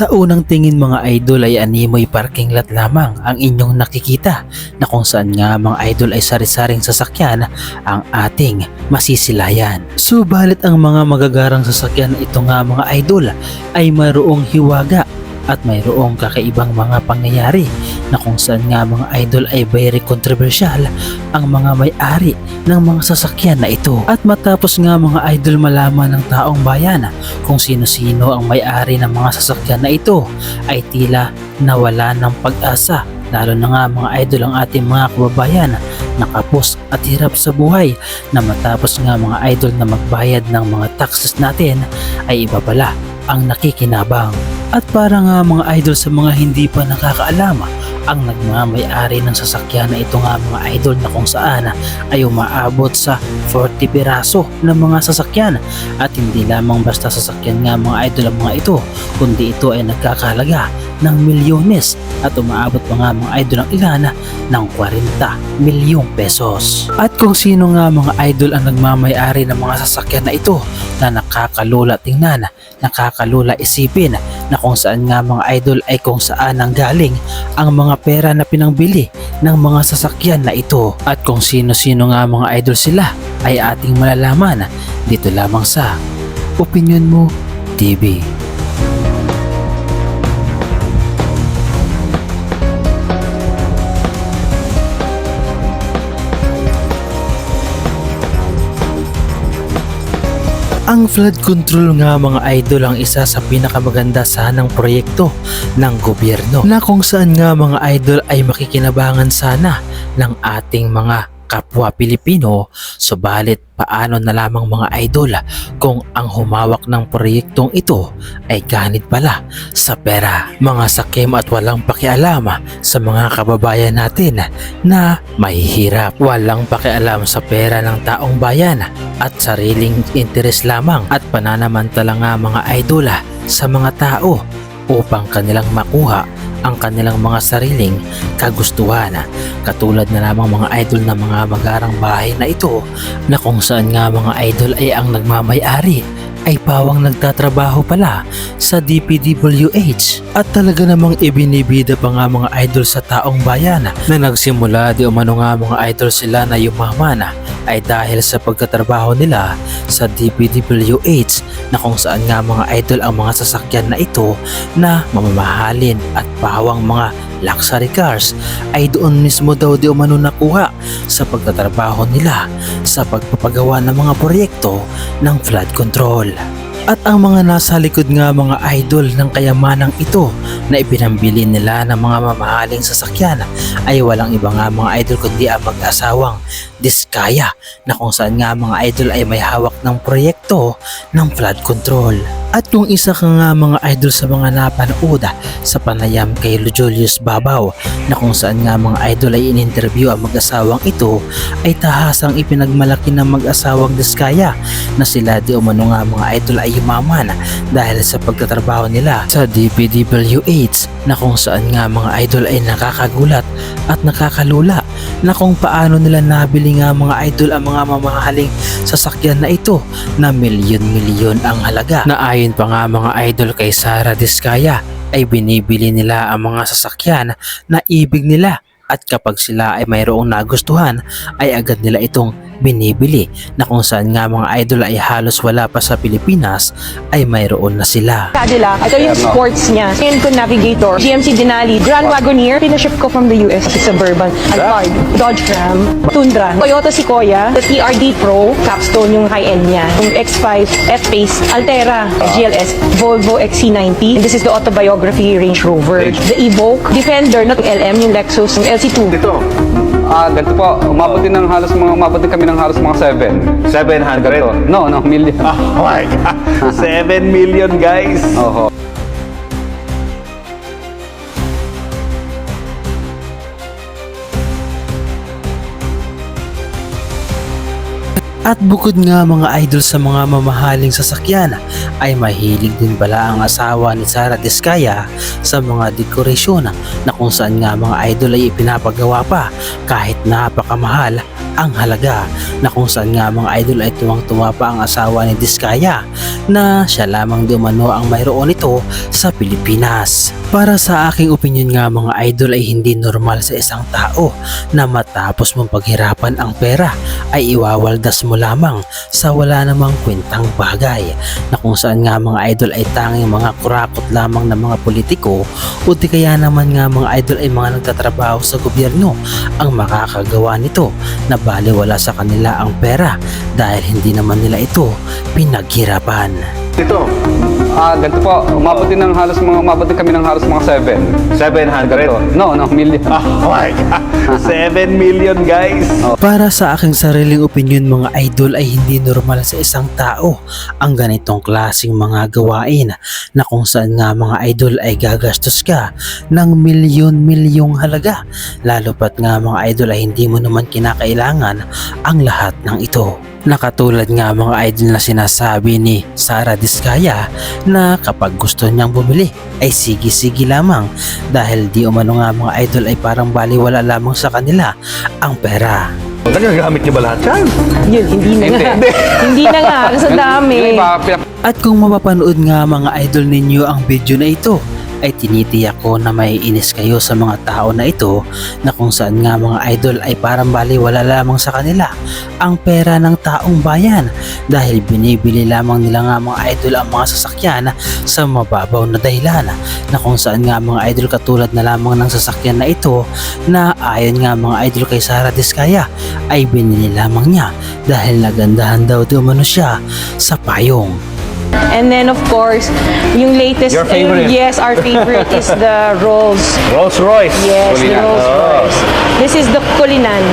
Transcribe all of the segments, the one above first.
Sa unang tingin mga idol ay animoy parking lot lamang ang inyong nakikita na kung saan nga mga idol ay sari-saring sasakyan ang ating masisilayan. Subalit ang mga magagarang sasakyan ito nga mga idol ay mayroong hiwaga at mayroong kakaibang mga pangyayari na kung saan nga mga idol ay very controversial ang mga may-ari ng mga sasakyan na ito. At matapos nga mga idol malaman ng taong bayan kung sino-sino ang may-ari ng mga sasakyan na ito ay tila nawala ng pag-asa lalo na nga mga idol ang ating mga kababayan na kapos at hirap sa buhay na matapos nga mga idol na magbayad ng mga taxes natin ay iba pala ang nakikinabang. At para nga mga idol sa mga hindi pa nakakaalam, ang nagmamayari ng sasakyan na ito nga mga idol na kung saan ay umaabot sa 40 piraso ng mga sasakyan. At hindi lamang basta sasakyan nga mga idol ang mga ito kundi ito ay nagkakalaga ng milyones at umaabot pa nga mga idol ang ilan ng 40 milyong pesos. At kung sino nga mga idol ang nagmamayari ng mga sasakyan na ito na nakakalula tingnan, nakakalula isipin na kung saan nga mga idol ay kung saan ang galing ang mga pera na pinangbili ng mga sasakyan na ito. At kung sino-sino nga mga idol sila ay ating malalaman dito lamang sa Opinion Mo TV. Ang flood control nga mga idol ang isa sa pinakamaganda sanang proyekto ng gobyerno na kung saan nga mga idol ay makikinabangan sana ng ating mga kapwa Pilipino subalit paano na lamang mga idol kung ang humawak ng proyektong ito ay ganit pala sa pera? Mga sakim at walang pakialam sa mga kababayan natin na mahihirap. Walang pakialam sa pera ng taong bayan at sariling interes lamang at pananamantala nga mga idol sa mga tao upang kanilang makuha ang kanilang mga sariling kagustuhan. Katulad na lamang mga idol na mga magarang bahay na ito na kung saan nga mga idol ay ang nagmamayari ay pawang nagtatrabaho pala sa DPWH at talaga namang ibinibida pa nga mga idol sa taong bayan na nagsimula di umano nga mga idol sila na yumaman ay dahil sa pagkatrabaho nila sa DPWH na kung saan nga mga idol ang mga sasakyan na ito na mamamahalin at pawang mga luxury cars ay doon mismo daw di umano nakuha sa pagtatrabaho nila sa pagpapagawa ng mga proyekto ng flood control. At ang mga nasa likod nga mga idol ng kayamanang ito na ipinambili nila ng mga mamahaling sasakyan ay walang iba nga mga idol kundi ang mag-asawang Diskaya na kung saan nga mga idol ay may hawak ng proyekto ng flood control. At kung isa ka nga mga idol sa mga napanood sa panayam kay Julius Babaw na kung saan nga mga idol ay in-interview ang mag-asawang ito ay tahasang ipinagmalaki ng mag-asawang Diskaya na sila di umano nga mga idol ay yumaman dahil sa pagtatrabaho nila sa DPWH na kung saan nga mga idol ay nakakagulat at nakakalula na kung paano nila nabili nga mga idol ang mga mamahaling sasakyan na ito na milyon-milyon ang halaga. Na ayon pa nga mga idol kay Sara Diskaya ay binibili nila ang mga sasakyan na ibig nila. At kapag sila ay mayroong nagustuhan ay agad nila itong binibili na kung saan nga mga idol ay halos wala pa sa Pilipinas ay mayroon na sila. Cadillac. Ito yung sports niya. Ayan ko Navigator. GMC Denali. Grand Wagoneer. Pinaship ko from the US. Suburban. Alphard. Dodge Ram. Tundra. Toyota Sequoia. The TRD Pro. Capstone yung high-end niya. Yung X5. F-Pace. Altera. GLS. Volvo XC90. And this is the autobiography Range Rover. The Evoque. Defender. Not LM. Yung Lexus. Yung LC2. Dito. Ah, ganito po. Umabot din ng halos mga umabot din kami ng halos mga 7. 700? Ganito. No, no, million. Oh my God. 7 million guys. Oho. At bukod nga mga idol sa mga mamahaling sasakyan ay mahilig din pala ang asawa ni Sara Diskaya sa mga dekorasyon na kung saan nga mga idol ay ipinapagawa pa kahit napakamahal ang halaga na kung saan nga mga idol ay tuwang-tuwa pa ang asawa ni Diskaya na siya lamang di umano ang mayroon nito sa Pilipinas. Para sa aking opinion nga mga idol ay hindi normal sa isang tao na matapos mong paghirapan ang pera ay iwawaldas mo lamang sa wala namang kwentang bagay na kung saan nga mga idol ay tanging mga kurakot lamang ng mga politiko o di kaya naman nga mga idol ay mga nagtatrabaho sa gobyerno ang makakagawa nito na baliwala sa kanila ang pera dahil hindi naman nila ito pinaghirapan. Ito, Ah, ganito po. Umabot din ng halos mga umabot din kami ng halos mga 7. 700. Ganito. No, no, million. Oh my God. 7 million guys. Para sa aking sariling opinion mga idol ay hindi normal sa isang tao ang ganitong klaseng mga gawain na kung saan nga mga idol ay gagastos ka ng milyon-milyong halaga lalo pat nga mga idol ay hindi mo naman kinakailangan ang lahat ng ito. Nakatulad nga mga idol na sinasabi ni Sara Diskaya na kapag gusto niyang bumili ay sige-sige lamang dahil di umano nga mga idol ay parang baliwala lamang sa kanila ang pera. Nagagamit niyo ba lahat yan? Yun, hindi na nga. hindi na nga, kasi ang dami. At kung mapapanood nga mga idol ninyo ang video na ito, ay tinitiyak ko na may inis kayo sa mga tao na ito na kung saan nga mga idol ay parang baliwala lamang sa kanila ang pera ng taong bayan dahil binibili lamang nila nga mga idol ang mga sasakyan sa mababaw na dahilan na kung saan nga mga idol katulad na lamang ng sasakyan na ito na ayon nga mga idol kay Sara Diskaya ay binili lamang niya dahil nagandahan daw di umano siya sa payong. And then of course, yung latest, Your favorite. yung- yes, our favorite is the Rolls. Rolls Royce. Yes, the Kulinan. Rolls Oh. Royce. This is the Kulinan.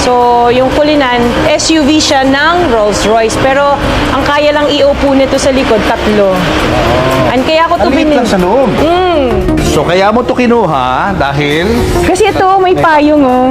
So, yung Kulinan, SUV siya ng Rolls Royce. Pero, ang kaya lang iupo nito sa likod, tatlo. And kaya ako to Ang liit binili. lang sa loob. So kaya mo to kinuha dahil Kasi ito, may payong oh.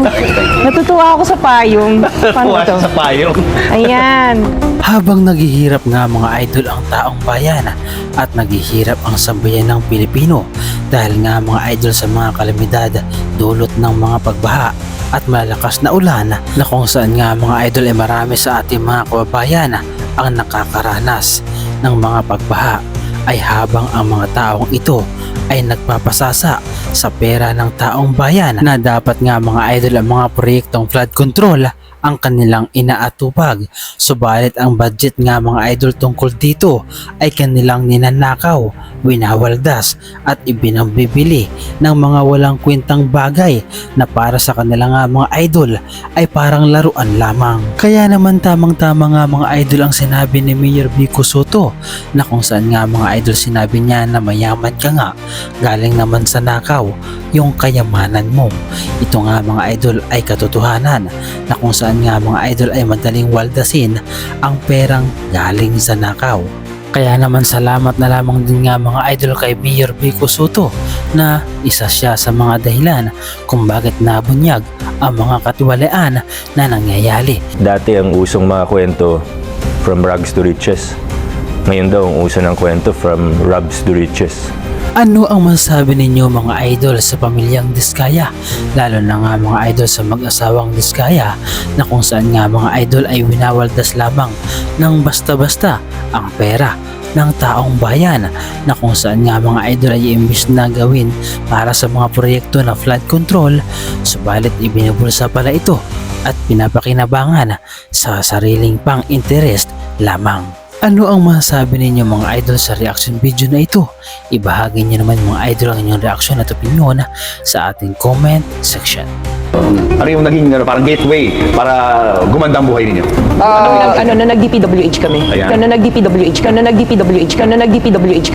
Natutuwa ako sa payong. Paano to? sa payong. Ayan. Habang naghihirap nga mga idol ang taong bayan at naghihirap ang sambayan ng Pilipino dahil nga mga idol sa mga kalamidad dulot ng mga pagbaha at malalakas na ulan na kung saan nga mga idol ay marami sa ating mga kababayan ang nakakaranas ng mga pagbaha ay habang ang mga taong ito ay nagpapasasa sa pera ng taong bayan na dapat nga mga idol ang mga proyektong flood control ang kanilang inaatupag. Subalit ang budget nga mga idol tungkol dito ay kanilang ninanakaw, winawaldas at ibinambibili ng mga walang kwentang bagay na para sa kanila nga mga idol ay parang laruan lamang. Kaya naman tamang-tama nga mga idol ang sinabi ni Mayor Vico Soto na kung saan nga mga idol sinabi niya na mayaman ka nga galing naman sa nakaw yung kayamanan mo. Ito nga mga idol ay katotohanan na kung saan nga mga idol ay madaling waldasin ang perang galing sa nakaw. Kaya naman salamat na lamang din nga mga idol kay Mayor Vico Soto na isa siya sa mga dahilan kung bakit nabunyag ang mga katiwalaan na nangyayari. Dati ang usong mga kwento from rags to riches. Ngayon daw ang uso ng kwento from rubs to riches. Ano ang masasabi ninyo mga idol sa pamilyang Diskaya? Lalo na nga mga idol sa mag-asawang Diskaya na kung saan nga mga idol ay winawaldas lamang ng basta-basta ang pera ng taong bayan na kung saan nga mga idol ay imbis na gawin para sa mga proyekto na flood control subalit ibinubulsa pala ito at pinapakinabangan sa sariling pang interest lamang. Ano ang masasabi ninyo mga idol sa reaction video na ito? Ibahagi niyo naman mga idol ang inyong reaksyon at opinion sa ating comment section. Ano yung naging ano, parang gateway para gumanda ang buhay ninyo? Ano, nag, ano, na nag-DPWH kami. Ayan. Ano, nag-DPWH. Ano, nag-DPWH. Ano, nag-DPWH.